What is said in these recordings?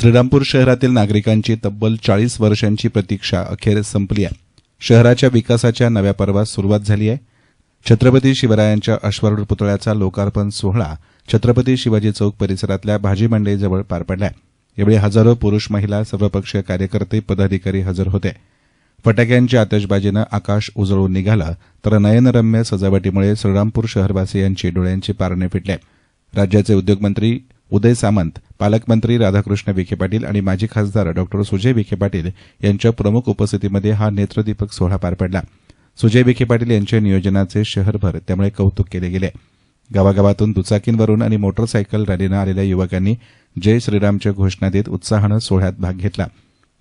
श्रीरामपूर शहरातील नागरिकांची तब्बल चाळीस वर्षांची प्रतीक्षा अखेर संपली आहे. शहराच्या विकासाच्या नव्या पर्वास सुरुवात झाली आहे. छत्रपती शिवरायांच्या अश्वारूढ पुतळ्याचा लोकार्पण सोहळा छत्रपती शिवाजी चौक परिसरातल्या भाजी मंडईजवळ पार पडलाय यावेळी हजारो पुरुष महिला सर्वपक्षीय कार्यकर्ते पदाधिकारी हजर होते. फटाक्यांच्या आतषबाजीनं आकाश उजळून निघालं तर नयनरम्य सजावटीमुळे श्रीरामपूर शहरवासियांची डोळ्यांची पारणे फिटले. राज्याचे उद्योगमंत्री उदय सामंत पालकमंत्री राधाकृष्ण विखे पाटील आणि माजी खासदार डॉक्टर सुजय विखे पाटील यांच्या प्रमुख उपस्थितीमध्ये हा नेत्रदीपक सोहळा पार पडला. सुजय विखे पाटील यांच्या नियोजनाचे शहरभर त्यामुळे कौतुक केले गेले. गावागावातून दुचाकींवरून आणि मोटरसायकल रॅलीनं आलेल्या युवकांनी जय श्रीरामच्या घोषणा देत उत्साहानं सोहळ्यात भाग घेतला.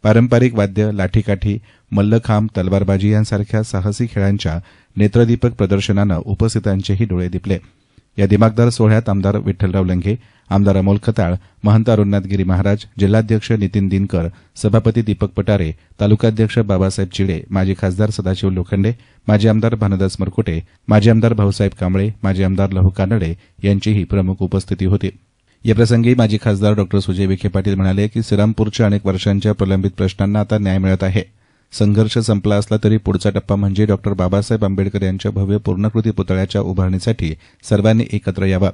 पारंपरिक वाद्य लाठीकाठी मल्लखांब तलवारबाजी यांसारख्या साहसी खेळांच्या नेत्रदीपक प्रदर्शनानं उपस्थितांचेही डोळे दिपले. या दिमागदार सोहळ्यात आमदार विठ्ठलराव लंघे आमदार अमोल खताळ महंत अरुणनाथगिरी महाराज जिल्हाध्यक्ष नितीन दिनकर सभापती दीपक पटारे तालुकाध्यक्ष बाबासाहेब चिडे माजी खासदार सदाशिव लोखंडे माजी आमदार भानुदास मरकुटे माजी आमदार भाऊसाहेब कांबळे माजी आमदार लहू कानडे यांचीही प्रमुख उपस्थिती होती. याप्रसंगी माजी खासदार डॉ सुजय विखे पाटील म्हणाले की श्रीरामपूरच्या अनेक वर्षांच्या प्रलंबित प्रश्नांना आता न्याय मिळत आहे. संघर्ष संपला असला तरी पुढचा टप्पा म्हणजे डॉक्टर बाबासाहेब आंबेडकर यांच्या भव्य पूर्णकृती पुतळ्याच्या उभारणीसाठी सर्वांनी एकत्र यावा.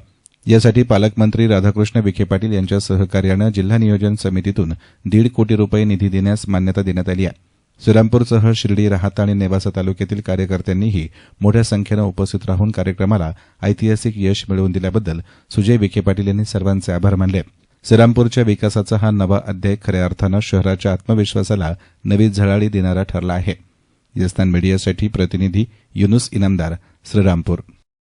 यासाठी पालकमंत्री राधाकृष्ण विखे पाटील यांच्या सहकार्यानं जिल्हा नियोजन समितीतून दीड कोटी रुपये निधी देण्यास मान्यता देण्यात आली आहे. श्रीरामपूरसह शिर्डी राहता आणि नेवासा तालुक्यातील कार्यकर्त्यांनीही मोठ्या संख्येनं उपस्थित राहून कार्यक्रमाला ऐतिहासिक यश मिळवून दिल्याबद्दल सुजय विखे पाटील यांनी सर्वांचे आभार मानले. श्रीरामपूरच्या विकासाचा हा नवा अध्याय खऱ्या अर्थानं शहराच्या आत्मविश्वासाला नवी झळाळी देणारा ठरला आहे. यस्तान मीडियासाठी प्रतिनिधी युनुस इनामदार श्रीरामपूर.